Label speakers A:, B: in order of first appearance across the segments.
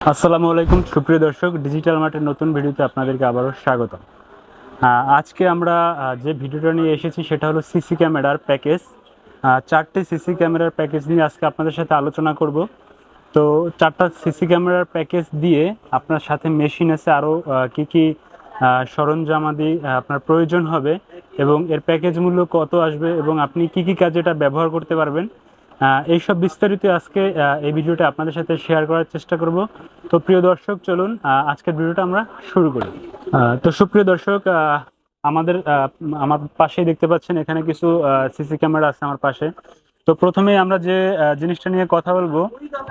A: আসসালামু আলাইকুম, সুপ্রিয় দর্শক ডিজিটাল মার্টের নতুন ভিডিওতে আপনাদেরকে আবারও স্বাগত আজকে আমরা যে ভিডিওটা নিয়ে এসেছি সেটা হলো সিসি ক্যামেরার প্যাকেজ। চারটে সিসি ক্যামেরার প্যাকেজ নিয়ে আজকে আপনাদের সাথে আলোচনা করব। তো চারটা সিসি ক্যামেরার প্যাকেজ দিয়ে আপনার সাথে মেশিন আছে, আরও কী কী সরঞ্জামাদি আপনার প্রয়োজন হবে এবং এর প্যাকেজ মূল্য কত আসবে এবং আপনি কি কি কাজে এটা ব্যবহার করতে পারবেন। এইসব বিস্তারিত আজকে এই ভিডিওটা আপনাদের সাথে শেয়ার করার চেষ্টা করব। তো প্রিয় দর্শক, চলুন আজকের ভিডিওটা আমরা শুরু করি। তো সুপ্রিয় দর্শক আমাদের আমার পাশেই দেখতে পাচ্ছেন, এখানে কিছু সিসি ক্যামেরা আছে আমার পাশে। তো প্রথমেই আমরা যে জিনিসটা নিয়ে কথা বলব,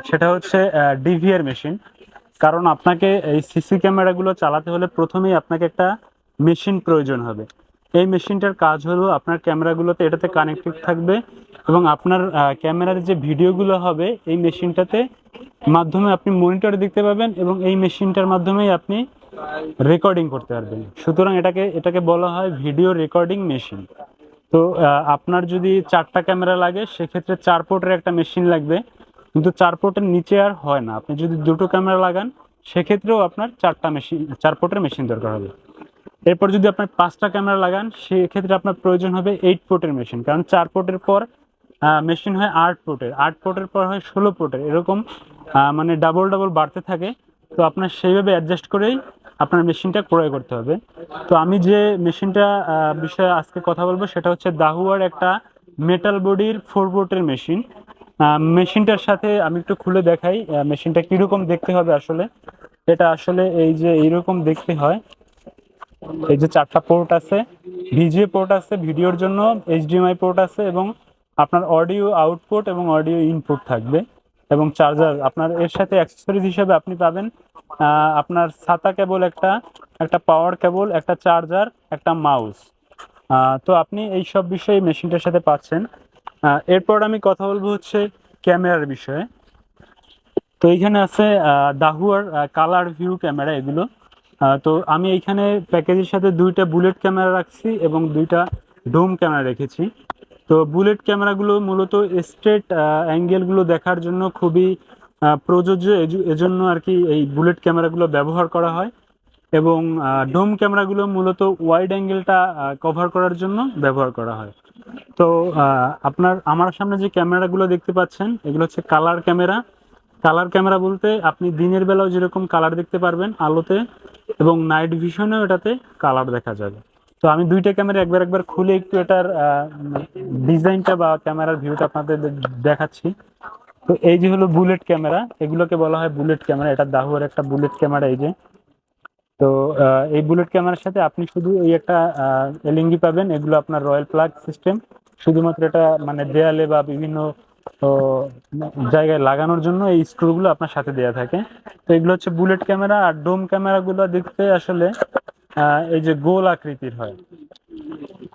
A: সেটা হচ্ছে ডিভিআর মেশিন কারণ আপনাকে এই সিসি ক্যামেরাগুলো চালাতে হলে প্রথমেই আপনাকে একটা মেশিন প্রয়োজন হবে। এই মেশিনটার কাজ হলো আপনার ক্যামেরাগুলোতে এটাতে কানেক্টেড থাকবে এবং আপনার ক্যামেরার যে ভিডিওগুলো হবে এই মেশিনটাতে মাধ্যমে আপনি মনিটরে দেখতে পাবেন এবং এই মেশিনটার মাধ্যমেই আপনি রেকর্ডিং করতে পারবেন। সুতরাং এটাকে এটাকে বলা হয় ভিডিও রেকর্ডিং মেশিন তো আপনার যদি চারটা ক্যামেরা লাগে, সেক্ষেত্রে চার পোর্টের একটা মেশিন লাগবে। কিন্তু চার পোর্টের নিচে আর হয় না। আপনি যদি দুটো ক্যামেরা লাগান, সেক্ষেত্রেও আপনার চারটা মেশিন চার পোর্টের মেশিন দরকার হবে। এরপর যদি আপনার পাঁচটা ক্যামেরা লাগান, সেক্ষেত্রে আপনার প্রয়োজন হবে এইট পোর্টের মেশিন কারণ চার পোর্টের পর মেশিন হয় আট পোর্টের আট পোর্টের পর হয় ষোলো পোর্টের এরকম মানে ডাবল ডাবল বাড়তে থাকে। তো আপনার সেইভাবে অ্যাডজাস্ট করেই আপনার মেশিনটা ক্রয় করতে হবে। তো আমি যে মেশিনটা বিষয়ে আজকে কথা বলব, সেটা হচ্ছে দাহুয়ার একটা মেটাল বডির ফোর পোর্টের মেশিন মেশিনটার সাথে আমি একটু খুলে দেখাই মেশিনটা কীরকম দেখতে হবে আসলে। এটা আসলে এই যে এইরকম দেখতে হয় এই যে চারটা পোর্ট আছে ভিজিএ পোর্ট আছে, ভিডিওর জন্য এইচডিএমআই পোর্ট আছে এবং আপনার অডিও আউটপুট এবং অডিও ইনপুট থাকবে এবং চার্জার আপনার এর সাথে অ্যাক্সেসরিজ হিসেবে আপনি পাবেন আপনার ছাতা কেবল একটা একটা পাওয়ার কেবল একটা চার্জার একটা মাউস তো আপনি এই সব বিষয়ে মেশিনটার সাথে পাচ্ছেন। এরপর আমি কথা বলব হচ্ছে ক্যামেরার বিষয়ে। তো এইখানে আছে দাহুয়ার কালার ভিউ ক্যামেরা এগুলো। তো আমি এইখানে প্যাকেজের সাথে দুইটা বুলেট ক্যামেরা রাখছি এবং দুইটা ডোম ক্যামেরা রেখেছি। তো বুলেট ক্যামেরাগুলো মূলত স্ট্রেট অ্যাঙ্গেলগুলো দেখার জন্য খুবই প্রযোজ্য। এজু- এজন্য আর কি এই বুলেট ক্যামেরাগুলো ব্যবহার করা হয় এবং ডোম ক্যামেরাগুলো মূলত ওয়াইড অ্যাঙ্গেলটা কভার করার জন্য ব্যবহার করা হয়। তো আপনার, আমার সামনে যে ক্যামেরাগুলো দেখতে পাচ্ছেন, এগুলো হচ্ছে কালার ক্যামেরা। কালার ক্যামেরা বলতে আপনি দিনের বেলাও যেরকম কালার দেখতে পারবেন, আলোতে এবং নাইট ভিশনেও এটাতে কালার দেখা যাবে। তো আমি দুইটা ক্যামেরা একবার একবার খুলে একটু এটার ডিজাইনটা বা ক্যামেরার ভিউটা আপনাদের দেখাচ্ছি। তো এই যে হলো বুলেট ক্যামেরা এগুলোকে বলা হয় বুলেট ক্যামেরা এটা দাহুয়ার একটা বুলেট ক্যামেরা এই যে। তো এই বুলেট ক্যামেরার সাথে আপনি শুধু এই একটা এলএনজি পাবেন, এগুলো আপনার রয়্যাল প্লাগ সিস্টেম শুধুমাত্র এটা মানে দেয়ালে বা বিভিন্ন তো, জায়গায় লাগানোর জন্য এই স্ক্রুগুলো আপনার সাথে দেওয়া থাকে। তো এগুলো হচ্ছে বুলেট ক্যামেরা আর ডোম ক্যামেরাগুলো দেখতে আসলে এই যে গোল আকৃতির হয়।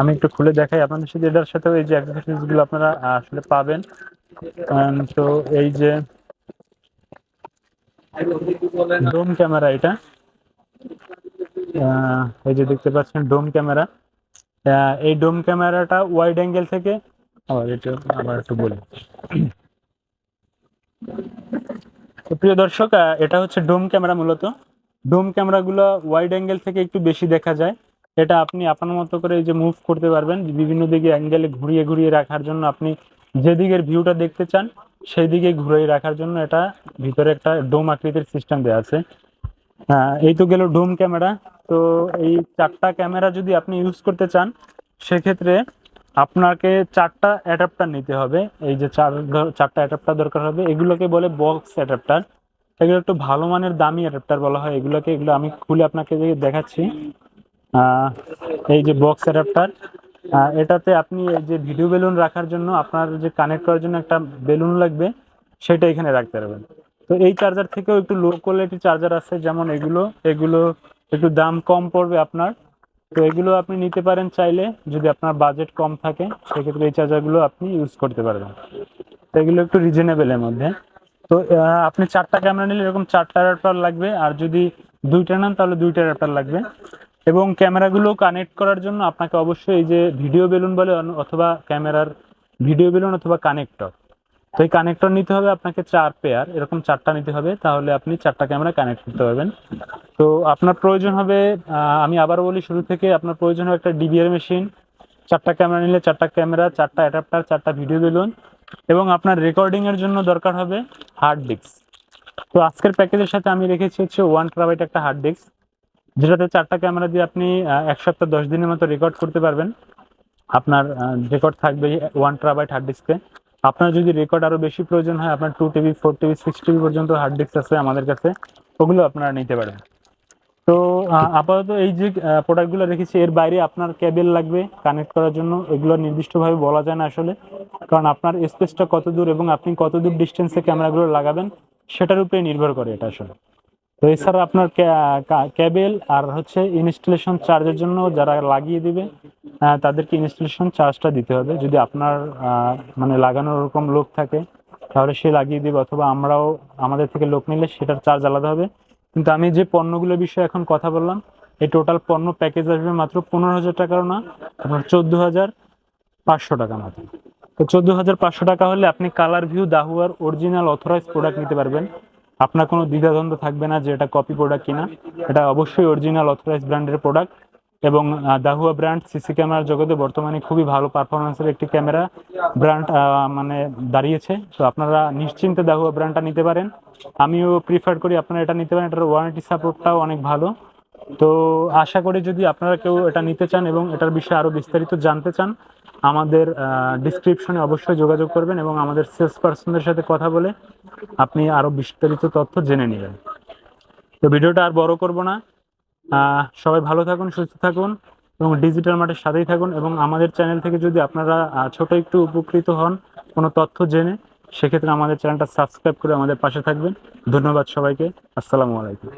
A: আমি একটু খুলে দেখাই আপনাদের সাথে এটার সাথে এই যে অ্যাক্সেসরিজগুলো আপনারা আসলে পাবেন। তো এই যে ডোম ক্যামেরা এটা। এই যে দেখতে পাচ্ছেন ডোম ক্যামেরা এই ডোম ক্যামেরাটা ওয়াইড অ্যাঙ্গেল থেকে ও, এটা আবার একটু বলি। প্রিয় দর্শক এটা হচ্ছে ডোম ক্যামেরা মূলত। ডোম ক্যামেরাগুলো ওয়াইড অ্যাঙ্গেল থেকে একটু বেশি দেখা যায়। এটা আপনি আপনার মতো করে যে মুভ করতে পারবেন বিভিন্ন দিকে অ্যাঙ্গেলে ঘুরিয়ে ঘুরিয়ে রাখার জন্য আপনি যে দিকের ভিউটা দেখতে চান সেই দিকে ঘুরিয়ে রাখার জন্য এটা ভিতরে একটা ডোম আকৃতির সিস্টেম দেওয়া আছে। এই তো গেল ডোম ক্যামেরা। তো এই চারটা ক্যামেরা যদি আপনি ইউজ করতে চান সেক্ষেত্রে আপনাকে চারটা অ্যাডাপ্টার নিতে হবে। এই যে চার চারটা অ্যাডাপ্টার দরকার হবে। এগুলোকে বলে বক্স অ্যাডাপ্টার এগুলো একটু ভালো মানের দামি অ্যাডাপ্টার বলা হয়। এগুলোকে এগুলো আমি খুলে আপনাকে দেখাচ্ছি। এই যে বক্স অ্যাডাপ্টার এটাতে আপনি এই যে ভিডিও বেলুন রাখার জন্য আপনার যে কানেক্ট করার জন্য একটা বেলুন লাগবে, সেটা এখানে রাখতে পারবেন। তো এই চার্জার থেকেও একটু লো কোয়ালিটি চার্জার আছে। যেমন এগুলো এগুলো একটু দাম কম পড়বে আপনার। তো এগুলো আপনি নিতে পারেন চাইলে, যদি আপনার বাজেট কম থাকে, সেক্ষেত্রে এই চার্জারগুলো আপনি ইউজ করতে পারবেন। তো এগুলো একটু রিজনেবলের মধ্যে। তো আপনি চারটা ক্যামেরা নিলে এরকম চারটা অ্যাডাপ্টার লাগবে, আর যদি দুইটা নেন তাহলে দুইটা অ্যাডাপ্টার লাগবে। এবং ক্যামেরাগুলো কানেক্ট করার জন্য আপনাকে অবশ্যই এই যে ভিডিও বেলুন বলে, অথবা ক্যামেরার ভিডিও বেলুন অথবা কানেক্টর তো এই কানেক্টর নিতে হবে আপনাকে চার পেয়ার এরকম চারটা নিতে হবে, তাহলে আপনি চারটা ক্যামেরা কানেক্ট করতে পারবেন। তো আপনার প্রয়োজন হবে আমি আবার বলি শুরু থেকে, আপনার প্রয়োজন হবে একটা ডিবিআর মেশিন চারটা ক্যামেরা নিলে চারটা ক্যামেরা চারটা অ্যাডাপ্টার চারটা ভিডিও বেলুন এবং আপনার রেকর্ডিংয়ের জন্য দরকার হবে হার্ড ডিস্ক তো আজকের প্যাকেজের সাথে আমি রেখেছি হচ্ছে ওয়ান ট্রাবাইট একটা হার্ড ডিস্ক যেটাতে চারটা ক্যামেরা দিয়ে আপনি এক সপ্তাহ দশ দিনের মতো রেকর্ড করতে পারবেন। আপনার রেকর্ড থাকবে ওয়ান ট্রাবাইট হার্ড ডিস্কে আপনার যদি রেকর্ড আরও বেশি প্রয়োজন হয়, আপনার two TB four TB six TB hard hard disk আছে আমাদের কাছে, ওগুলো আপনারা নিতে পারেন। তো আপাতত এই যে প্রোডাক্টগুলো রেখেছি, এর বাইরে আপনার ক্যাবেল লাগবে কানেক্ট করার জন্য, এগুলো নির্দিষ্টভাবে বলা যায় না আসলে, কারণ আপনার স্পেসটা কত দূর এবং আপনি কত দূর ডিস্টেন্সে ক্যামেরাগুলো লাগাবেন, সেটার উপরে নির্ভর করে এটা আসলে। তো এছাড়া আপনার ক্যাবেল আর হচ্ছে ইনস্টলেশন চার্জের জন্য যারা লাগিয়ে দিবে তাদেরকে ইনস্টলেশন চার্জটা দিতে হবে। যদি আপনার মানে লাগানোর ওরকম লোক থাকে, তাহলে সে লাগিয়ে দিবে অথবা আমরাও আমাদের থেকে লোক নিলে সেটার চার্জ আলাদা হবে। কিন্তু আমি যে পণ্যগুলোর বিষয়ে এখন কথা বললাম, এই টোটাল পণ্য প্যাকেজ আসবে মাত্র পনেরো হাজার টাকারও না, আপনার চোদ্দ হাজার পাঁচশো টাকা মাত্র তো চোদ্দ হাজার পাঁচশো টাকা হলে আপনি কালার ভিউ দাহুয়ার অরিজিনাল অথরাইজ প্রোডাক্ট নিতে পারবেন। আপনার কোনো দ্বিধাদ্বন্দ্ব থাকবে না যে এটা কপি প্রোডাক্ট কিনা। এটা অবশ্যই অরিজিনাল অথরাইজ ব্র্যান্ডের প্রোডাক্ট এবং দাহুয়া ব্র্যান্ড সিসি ক্যামেরার জগতে বর্তমানে খুবই ভালো পারফরমেন্সের একটি ক্যামেরা ব্র্যান্ড মানে দাঁড়িয়েছে। তো আপনারা নিশ্চিন্তে দাহুয়া ব্র্যান্ডটা নিতে পারেন। আমিও প্রিফার করি আপনারা এটা নিতে পারেন। এটার ওয়ারেন্টি সাপোর্টটাও অনেক ভালো। তো আশা করি যদি আপনারা কেউ এটা নিতে চান এবং এটার বিষয়ে আরও বিস্তারিত জানতে চান, আমাদের ডিসক্রিপশনে অবশ্যই যোগাযোগ করবেন এবং আমাদের সেলস পার্সনদের সাথে কথা বলে আপনি আরও বিস্তারিত তথ্য জেনে নেবেন। তো ভিডিওটা আর বড় করব না। সবাই ভালো থাকুন, সুস্থ থাকুন এবং ডিজিটাল মার্টের সাথেই থাকুন এবং আমাদের চ্যানেল থেকে যদি আপনারা ছোট একটু উপকৃত হন কোনো তথ্য জেনে, সেক্ষেত্রে আমাদের চ্যানেলটা সাবস্ক্রাইব করে আমাদের পাশে থাকবেন। ধন্যবাদ সবাইকে। আসসালামু আলাইকুম।